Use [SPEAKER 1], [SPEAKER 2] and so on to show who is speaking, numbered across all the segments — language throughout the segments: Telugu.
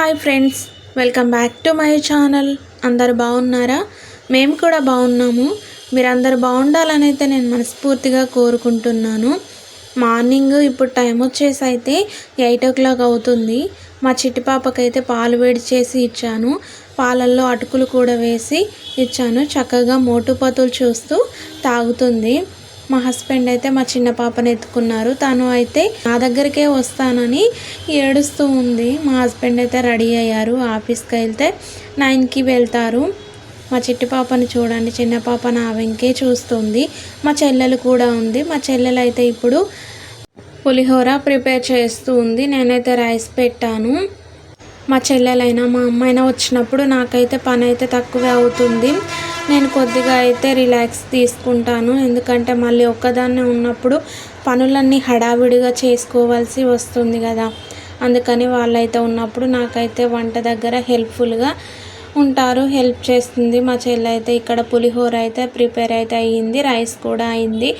[SPEAKER 1] Hi friends welcome back to my channel. అందరు బాగున్నారా? మేము కూడా బాగున్నాము. మీరందరు బాగుండాలని అయితే నేను మనస్ఫూర్తిగా కోరుకుంటున్నాను. మార్నింగ్ ఇప్పుడు టైం వచ్చేసి అయితే ఎయిట్ ఓ క్లాక్ అవుతుంది. మా చిట్టి పాపకైతే పాలు వేడి చేసి ఇచ్చాను. పాలల్లో అటుకులు కూడా వేసి ఇచ్చాను. చక్కగా మోటుపతులు చూస్తూ తాగుతుంది. మా హస్బెండ్ అయితే మా చిన్న పాపని ఎత్తుకున్నారు. తను అయితే నా దగ్గరికే వస్తానని ఏడుస్తూ ఉంది. మా హస్బెండ్ అయితే రెడీ అయ్యారు. ఆఫీస్కి వెళ్తే నైన్కి వెళ్తారు. మా చిట్టి పాపని చూడండి. చిన్న పాప నా వెంకే చూస్తుంది. మా చెల్లెలు కూడా ఉంది. మా చెల్లెలు అయితే ఇప్పుడు పులిహోర ప్రిపేర్ చేస్తూ ఉంది. నేనైతే రైస్ పెట్టాను. మా చెల్లెలైనా మా అమ్మైనా వచ్చినప్పుడు నాకైతే పని అయితే తక్కువే అవుతుంది. నేను కొద్దిగా అయితే రిలాక్స్ తీసుకుంటాను. ఎందుకంటే మళ్ళీ ఒక్కదాన్నే ఉన్నప్పుడు పనులన్నీ హడావిడిగా చేసుకోవాల్సి వస్తుంది కదా. అందుకని వాళ్ళైతే ఉన్నప్పుడు నాకైతే వంట దగ్గర హెల్ప్ఫుల్గా ఉంటారు. హెల్ప్ చేస్తుంది. మా చెల్లి అయితే ఇక్కడ పులిహోర అయితే ప్రిపేర్ అయితే అయ్యింది. రైస్ కూడా అయింది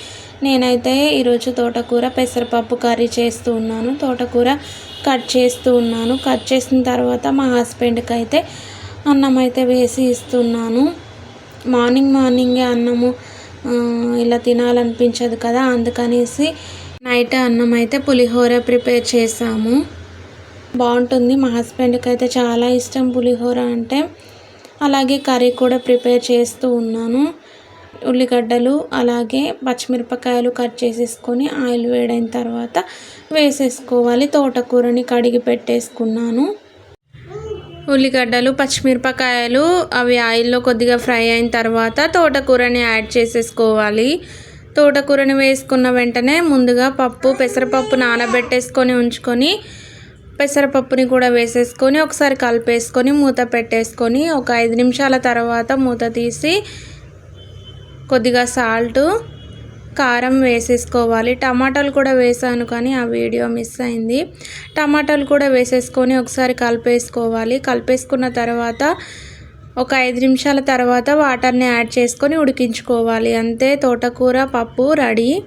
[SPEAKER 1] నేనైతే ఈరోజు తోటకూర పెసరపప్పు కర్రీ చేస్తూ ఉన్నాను. తోటకూర కట్ చేస్తూ ఉన్నాను. కట్ చేసిన తర్వాత మా హస్బెండ్కి అయితే అన్నం అయితే వేసి ఇస్తున్నాను. మార్నింగ్ మార్నింగే అన్నము ఇలా తినాలనిపించదు కదా అందుకనేసి నైట్ అన్నం అయితే పులిహోర ప్రిపేర్ చేసాము. బాగుంటుంది మా హస్బెండ్కి అయితే చాలా ఇష్టం పులిహోర అంటే. అలాగే కర్రీ కూడా ప్రిపేర్ చేస్తూ ఉన్నాను. ఉల్లిగడ్డలు అలాగే పచ్చిమిరపకాయలు కట్ చేసేసుకొని ఆయిల్ వేడైన తర్వాత వేసేసుకోవాలి. తోటకూరని కడిగి పెట్టేసుకున్నాను. ఉల్లిగడ్డలు పచ్చిమిరపకాయలు అవి ఆయిల్లో కొద్దిగా ఫ్రై అయిన తర్వాత తోటకూరని యాడ్ చేసేసుకోవాలి. తోటకూరని వేసుకున్న వెంటనే ముందుగా పప్పు పెసరపప్పు నానబెట్టేసుకొని ఉంచుకొని పెసరపప్పుని కూడా వేసేసుకొని ఒకసారి కలిపేసుకొని మూత పెట్టేసుకొని ఒక ఐదు నిమిషాల తర్వాత మూత తీసి కొద్దిగా సాల్ట్ కారం వేసేసుకోవాలి. టమాటాలు కూడా వేసాను కానీ ఆ వీడియో మిస్ అయింది. టమాటాలు కూడా వేసేసుకొని ఒకసారి కలిపేసుకోవాలి. కలిపేసుకున్న తర్వాత ఒక ఐదు నిమిషాల తర్వాత వాటర్ని యాడ్ చేసుకొని ఉడికించుకోవాలి. అంతే తోటకూర పప్పు రెడీ.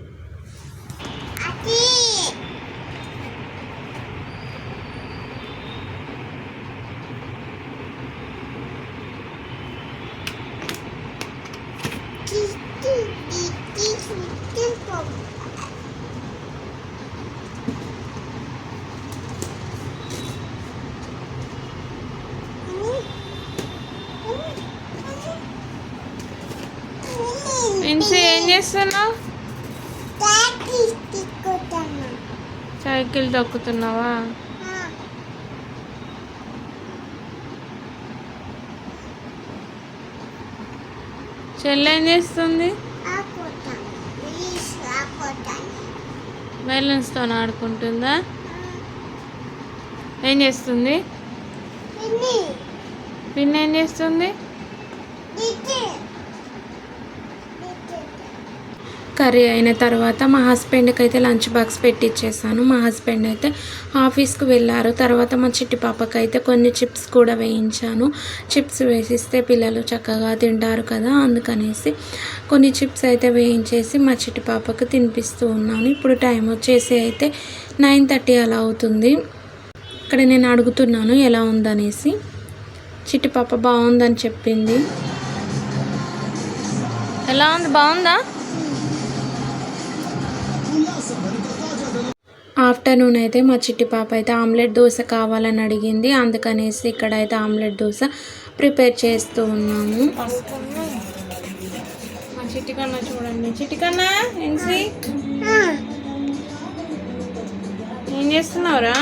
[SPEAKER 1] ఇన్సి ఏం చేస్తున్నావు? సైకిల్ తొక్కుతున్నావా? చెల్లి ఏం చేస్తుంది? బెలూన్స్తో ఆడుకుంటుందా? ఏం చేస్తుంది? పిన్ ఏం చేస్తుంది? కర్రీ అయిన తర్వాత మా హస్బెండ్కి అయితే లంచ్ బాక్స్ పెట్టిచ్చేసాను. మా హస్బెండ్ అయితే ఆఫీస్కి వెళ్ళారు. తర్వాత మా చిట్టి పాపకి అయితే కొన్ని చిప్స్ కూడా వేయించాను. చిప్స్ వేసిస్తే పిల్లలు చక్కగా తింటారు కదా అందుకనేసి కొన్ని చిప్స్ అయితే వేయించేసి మా చిట్టి పాపకు తినిపిస్తూ ఉన్నాను. ఇప్పుడు టైం వచ్చేసి అయితే నైన్ థర్టీ అలా అవుతుంది. ఇక్కడ నేను అడుగుతున్నాను ఎలా ఉందనేసి. చిట్టి పాప బాగుందని చెప్పింది. ఎలా ఉంది? బాగుందా? ఆఫ్టర్నూన్ అయితే మా చిట్టి పాప అయితే ఆమ్లెట్ దోశ కావాలని అడిగింది. అందుకనేసి ఇక్కడ అయితే ఆమ్లెట్ దోశ ప్రిపేర్ చేస్తూ ఉన్నాము. మా చిట్టి చూడండి. చిట్టికన్నా ఎన్సి ఏం చేస్తున్నావురా?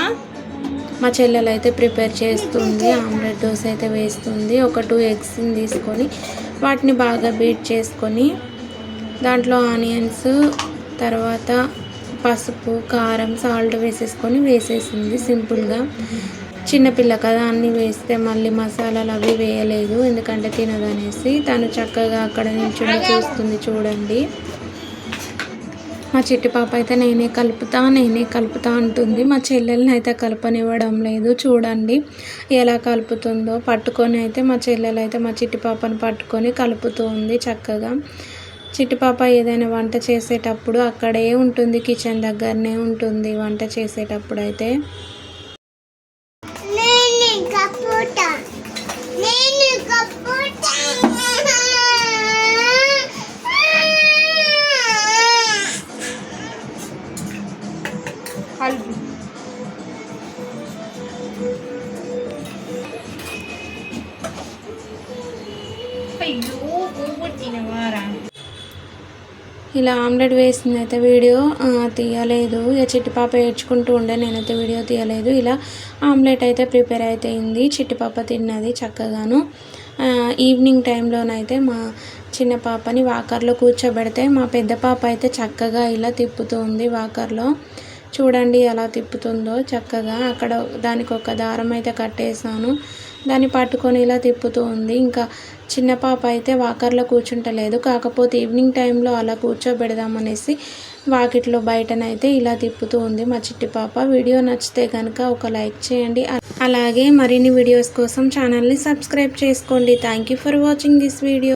[SPEAKER 1] మా చెల్లెలు అయితే ప్రిపేర్ చేస్తుంది. ఆమ్లెట్ దోశ అయితే వేస్తుంది. ఒక టూ ఎగ్స్ని తీసుకొని వాటిని బాగా బీట్ చేసుకొని దాంట్లో ఆనియన్స్ తర్వాత పసుపు కారం సాల్ట్ వేసేసుకొని వేసేసింది సింపుల్గా. చిన్నపిల్ల కదా అన్నీ వేస్తే మళ్ళీ మసాలాలు అవి వేయలేదు. ఎందుకంటే తినదనేసి తను చక్కగా అక్కడ నిల్చుని చూస్తుంది చూడండి. మా చిట్టి పాప అయితే నేనే కలుపుతా నేనే కలుపుతా అంటుంది. మా చెల్లెల్ని అయితే కలపనివ్వడం లేదు. చూడండి ఎలా కలుపుతుందో. పట్టుకొని అయితే మా చెల్లెలు అయితే మా చిట్టి పాపని పట్టుకొని కలుపుతూ ఉంది చక్కగా. చిటిపాప ఏదైనా వంట చేసేటప్పుడు అక్కడే ఉంటుంది కిచెన్ దగ్గరనే ఉంటుంది వంట చేసేటప్పుడు అయితే
[SPEAKER 2] అయ్యో వారా.
[SPEAKER 1] ఇలా ఆమ్లెట్ వేసింది అయితే వీడియో తీయలేదు. ఇక చిట్టి పాప ఏడ్చుకుంటూ ఉండే నేనైతే వీడియో తీయలేదు. ఇలా ఆమ్లెట్ అయితే ప్రిపేర్ అయితే చిట్టిపాప చిట్టి పాప తిన్నది చక్కగాను. ఈవినింగ్ టైంలోనైతే మా చిన్న పాపని వాకర్లో కూర్చోబెడితే మా పెద్ద పాప అయితే చక్కగా ఇలా తిప్పుతుంది వాకర్లో. చూడండి ఎలా తిప్పుతుందో చక్కగా. అక్కడ దానికి ఒక దారం అయితే కట్టేసాను దాన్ని పట్టుకొని ఇలా తిప్పుతూ ఉంది. ఇంకా చిన్న పాప అయితే వాకర్లో కూర్చుంటలేదు. కాకపోతే ఈవినింగ్ టైంలో అలా కూర్చోబెడదామనేసి వాకిట్లో బయటనైతే ఇలా తిప్పుతూ ఉంది మా చిట్టి పాప. వీడియో నచ్చితే కనుక ఒక లైక్ చేయండి. అలాగే మరిన్ని వీడియోస్ కోసం ఛానల్ని సబ్స్క్రైబ్ చేసుకోండి. Thank you for watching this video.